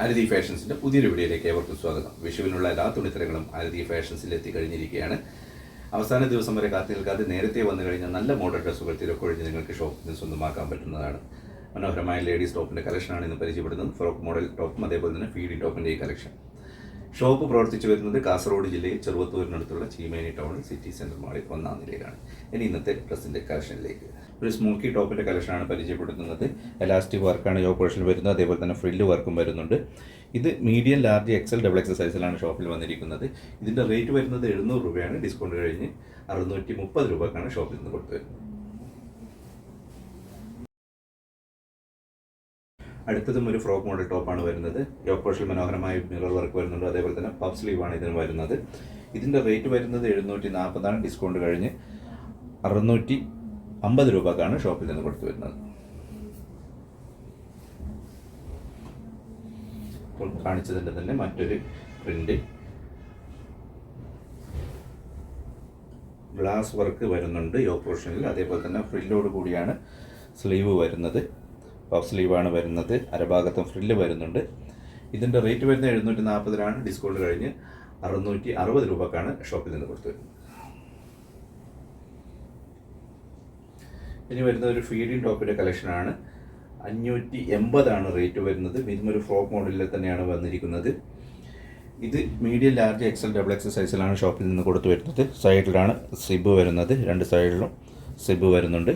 ആരതി ഫാഷൻസിന്റെ പുതിയൊരു വീഡിയോയിലേക്ക് ഏവർക്കും സ്വാഗതം. വിഷുവിനുള്ള എല്ലാ തുണിത്തരങ്ങളും ആരതി ഫാഷൻസിൽ എത്തിക്കഴിഞ്ഞിരിക്കുകയാണ്. അവസാന ദിവസം വരെ കാത്തു നിൽക്കാതെ നേരത്തെ വന്നു കഴിഞ്ഞാൽ നല്ല മോഡൽ ഡ്രസ്സുകൾ തിരക്കൊഴിഞ്ഞ് നിങ്ങൾക്ക് ഷോപ്പിൽ നിന്ന് സ്വന്തമാക്കാൻ പറ്റുന്നതാണ്. മനോഹരമായ ലേഡീസ് ടോപ്പിന്റെ കളക്ഷനാണ് ഇന്ന് പരിചയപ്പെടുന്നത്. ഫ്രോക്ക് മോഡൽ ടോപ്പും അതേപോലെ തന്നെ ഫീഡി ടോപ്പിന്റെ ഈ കളക്ഷൻ ഷോപ്പ് പ്രവർത്തിച്ചു വരുന്നത് കാസർഗോഡ് ജില്ലയിൽ ചെറുവത്തൂരിനടുത്തുള്ള ചീമേനി ടൗൺ സിറ്റി സെന്റർ മാളിൽ ഒന്നാം നിലയിലാണ്. ഇനി ഇന്നത്തെ പ്രസിന്റെ കളക്ഷനിലേക്ക് ഒരു സ്മോക്കി ടോപ്പിന്റെ കളക്ഷനാണ് പരിചയപ്പെടുത്തുന്നത്. എലാസ്റ്റിക് വർക്കാണ് യോ പോർഷൻ വരുന്നത്. അതേപോലെ തന്നെ ഫ്രില്ല് വർക്കും വരുന്നുണ്ട്. ഇത് medium large XL double XL സൈസിലാണ് ഷോപ്പിൽ വന്നിരിക്കുന്നത്. ഇതിന്റെ റേറ്റ് വരുന്നത് എഴുന്നൂറ് രൂപയാണ്. ഡിസ്കൗണ്ട് കഴിഞ്ഞ് അറുന്നൂറ്റി മുപ്പത് രൂപക്കാണ് ഷോപ്പിൽ നിന്ന് കൊടുത്തു വരുന്നത് അടുത്തതും ഒരു ഫ്രോക്ക് മോഡൽ ടോപ്പാണ് വരുന്നത്. യോക്കോഷിൽ മനോഹരമായ മിറർ വർക്ക് വരുന്നുണ്ട്. അതേപോലെ തന്നെ പഫ് സ്ലീവാണ് ഇതിന് വരുന്നത്. ഇതിന്റെ റേറ്റ് വരുന്നത് എഴുന്നൂറ്റി നാൽപ്പതാണ് ഡിസ്കൗണ്ട് കഴിഞ്ഞ് അറുന്നൂറ്റി അമ്പത് രൂപക്കാണ് ഷോപ്പിൽ നിന്ന് കൊടുത്തു വരുന്നത്. ഇപ്പോൾ കാണിച്ചതിന്റെ തന്നെ മറ്റൊരു പ്രിന്റ്. ഗ്ലാസ് വർക്ക് വരുന്നുണ്ട് യോ പോർഷനിൽ അതേപോലെ തന്നെ ഫ്രില്ലോട് കൂടിയാണ് സ്ലീവ് വരുന്നത്. പഫ് സ്ലീവാണ് വരുന്നത്. അരഭാഗത്തും ഫ്രില്ല് വരുന്നുണ്ട്. ഇതിന്റെ റേറ്റ് വരുന്നത് എഴുന്നൂറ്റി നാൽപ്പതിനാണ് ഡിസ്കൗണ്ട് കഴിഞ്ഞ് അറുന്നൂറ്റി അറുപത് രൂപക്കാണ് ഷോപ്പിൽ നിന്ന് കൊടുത്തു വരുന്നത്. ഇനി വരുന്ന ഒരു ഫീഡിങ് ടോപ്പിന്റെ കളക്ഷനാണ് അഞ്ഞൂറ്റി എൺപതാണ് റേറ്റ് വരുന്നത്. ഇതും ഒരു ഫ്രോക്ക് മോഡലിൽ തന്നെയാണ് വന്നിരിക്കുന്നത്. ഇത് medium large XL double XL സൈസിലാണ് ഷോപ്പിൽ നിന്ന് കൊടുത്തു വരുന്നത്. സൈഡിലാണ് സിബ് വരുന്നത്. രണ്ട് സൈഡിലും സിബ് വരുന്നുണ്ട്.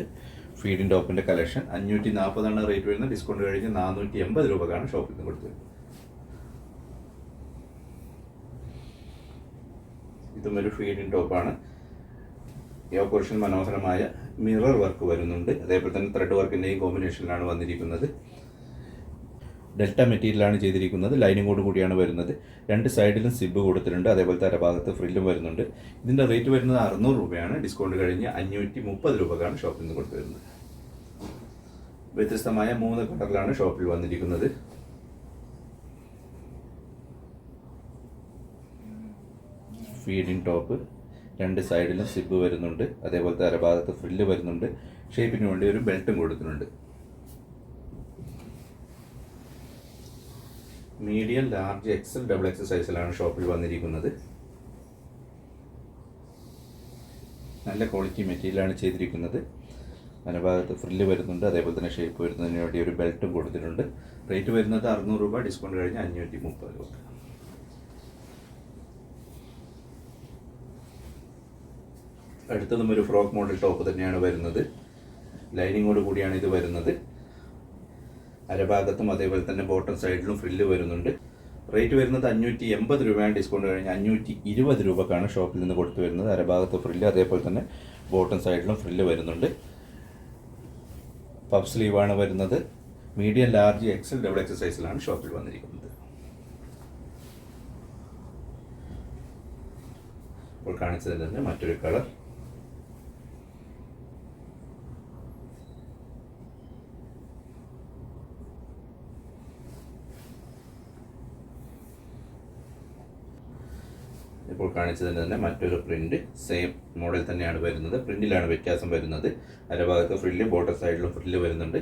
ഫീഡിൻ ടോപ്പിന്റെ കളക്ഷൻ അഞ്ഞൂറ്റി നാൽപ്പതാണ് റേറ്റ് വരുന്നത്. ഡിസ്കൗണ്ട് കഴിഞ്ഞ് നാനൂറ്റി എൺപത് രൂപക്കാണ് ഷോപ്പിൽ നിന്ന് കൊടുത്തത്. ഇതും ഒരു ഫീഡിൻ ടോപ്പാണ് യോ പൊർഷൻ മനോഹരമായ മിറർ വർക്ക് വരുന്നുണ്ട്. അതേപോലെ തന്നെ ത്രെഡ് വർക്കിന്റെയും കോമ്പിനേഷനിലാണ് വന്നിരിക്കുന്നത്. ഡെൽറ്റ മെറ്റീരിയലാണ് ചെയ്തിരിക്കുന്നത്. ലൈനിങ്ങോട് കൂടിയാണ് വരുന്നത്. രണ്ട് സൈഡിലും സിബ് കൊടുത്തിട്ടുണ്ട്. അതേപോലെ തന്നെ ഭാഗത്ത് ഫ്രില്ലും വരുന്നുണ്ട്. ഇതിന്റെ റേറ്റ് വരുന്നത് അറുന്നൂറ് രൂപയാണ്. ഡിസ്കൗണ്ട് കഴിഞ്ഞ് അഞ്ഞൂറ്റി മുപ്പത് രൂപക്കാണ് ഷോപ്പിൽ നിന്ന് കൊടുത്തു വരുന്നത് വ്യത്യസ്തമായ മൂന്ന് കളറിലാണ് ഷോപ്പിൽ വന്നിരിക്കുന്നത്. ഫീഡിങ് ടോപ്പ് രണ്ട് സൈഡിലും സിബ് വരുന്നുണ്ട്. അതേപോലത്തെ അരഭാഗത്ത് ഫ്രില്ല് വരുന്നുണ്ട്. ഷേപ്പിന് വേണ്ടി ഒരു ബെൽറ്റും കൊടുക്കുന്നുണ്ട് medium large XL double XL സൈസിലാണ് ഷോപ്പിൽ വന്നിരിക്കുന്നത്. നല്ല ക്വാളിറ്റി മെറ്റീരിയലാണ് ചെയ്തിരിക്കുന്നത്. വനഭാഗത്ത് ഫ്രില്ല് വരുന്നുണ്ട്. അതേപോലെ തന്നെ ഷേപ്പ് വരുന്നതിന് വേണ്ടി ഒരു ബെൽറ്റും കൊടുത്തിട്ടുണ്ട്. റേറ്റ് വരുന്നത് അറുന്നൂറ് രൂപ ഡിസ്കൗണ്ട് കഴിഞ്ഞ് അഞ്ഞൂറ്റി മുപ്പത് രൂപ. അടുത്തതും ഒരു ഫ്രോക്ക് മോഡൽ ടോപ്പ് തന്നെയാണ് വരുന്നത്. ലൈനിങ്ങോട് കൂടിയാണ് ഇത് വരുന്നത്. അരഭാഗത്തും അതേപോലെ തന്നെ ബോട്ടം സൈഡിലും ഫ്രില്ല് വരുന്നുണ്ട്. റേറ്റ് വരുന്നത് അഞ്ഞൂറ്റി എൺപത് രൂപയാണ്. ഡിസ്കൗണ്ട് കഴിഞ്ഞ് അഞ്ഞൂറ്റി ഇരുപത് രൂപക്കാണ് ഷോപ്പിൽ നിന്ന് കൊടുത്തു വരുന്നത്. അരഭാഗത്ത് ഫ്രില്ല് അതേപോലെ തന്നെ ബോട്ടം സൈഡിലും ഫ്രില്ല് വരുന്നുണ്ട്. പഫ് സ്ലീവാണ് വരുന്നത്. മീഡിയം ലാർജ് എക്സൽ ഡബിൾ എക്സസൈസിലാണ് ഷോപ്പിൽ വന്നിരിക്കുന്നത്. ഇപ്പോൾ കാണിച്ചതിൽ തന്നെ മറ്റൊരു കളർ ഇപ്പോൾ കാണിച്ചതിന് തന്നെ മറ്റൊരു പ്രിന്റ് സെയിം മോഡൽ തന്നെയാണ് വരുന്നത്. പ്രിന്റിലാണ് വ്യത്യാസം വരുന്നത്. അരഭാഗത്ത് ഫ്രില്ല് ബോട്ടർ സൈഡിലും ഫ്രില്ല് വരുന്നുണ്ട്.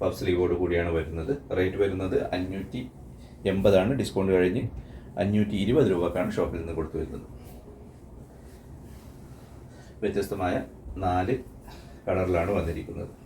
പഫ് സ്ലീവോട് കൂടിയാണ് വരുന്നത്. റേറ്റ് വരുന്നത് അഞ്ഞൂറ്റി എൺപതാണ് ഡിസ്കൗണ്ട് കഴിഞ്ഞ് അഞ്ഞൂറ്റി ഇരുപത് രൂപക്കാണ് ഷോപ്പിൽ നിന്ന് കൊടുത്തു വരുന്നത്. വ്യത്യസ്തമായ നാല് കളറിലാണ് വന്നിരിക്കുന്നത്.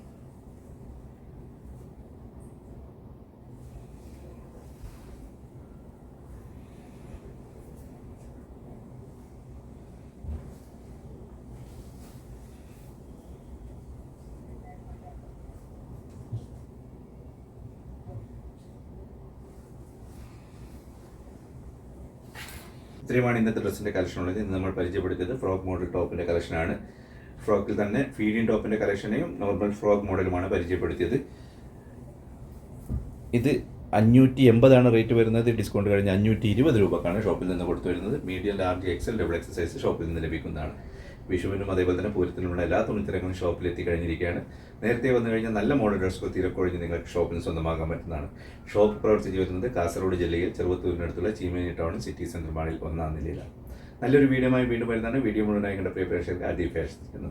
ഇത്രയുമാണ് ഇന്നത്തെ ഡ്രസ്സിന്റെ കളക്ഷൻ ഉള്ളത് ഇന്ന് നമ്മൾ പരിചയപ്പെടുത്തിയത് ഫ്രോക്ക് മോഡൽ ടോപ്പിന്റെ കളക്ഷനാണ്. ഫ്രോക്കിൽ തന്നെ ഫീഡിങ് ടോപ്പിന്റെ കളക്ഷനെയും നോർമൽ ഫ്രോക്ക് മോഡലുമാണ് പരിചയപ്പെടുത്തിയത്. ഇത് അഞ്ഞൂറ്റി എൺപതാണ് റേറ്റ് വരുന്നത്. ഡിസ്കൗണ്ട് കഴിഞ്ഞ് അഞ്ഞൂറ്റി ഇരുപത് രൂപക്കാണ് ഷോപ്പിൽ നിന്ന് കൊടുത്തു വരുന്നത്. Medium large XL double XL size ഷോപ്പിൽ നിന്ന് ലഭിക്കുന്നതാണ്. വിഷുവിനും അതേപോലെ തന്നെ പൂരത്തിനുമുള്ള എല്ലാ തുണിത്തരങ്ങളും ഷോപ്പിൽ എത്തിക്കഴിഞ്ഞിരിക്കുകയാണ് നേരത്തെ വന്നു കഴിഞ്ഞാൽ നല്ല മോഡൽ ഡ്രസ്സുകൾ തിരക്കൊഴിഞ്ഞ് നിങ്ങൾക്ക് ഷോപ്പിൽ നിന്ന് സ്വന്തമാക്കാൻ പറ്റുന്നതാണ്. ഷോപ്പ് പ്രവർത്തിച്ച് വരുന്നത് കാസർഗോഡ് ജില്ലയിൽ ചെറുവത്തൂരിനടുത്തുള്ള ചീമേനി ടൗൺ സിറ്റി സെന്റർ മാളിൽ ഒന്നാം നിലയിലാണ്. നല്ലൊരു വീഡിയോമായി വീണ്ടും വരുന്നതാണ്. വീഡിയോ മുഴുവനായി കണ്ട പ്രിയ പ്രേക്ഷകർക്ക് ആദ്യ ഫാഷൻ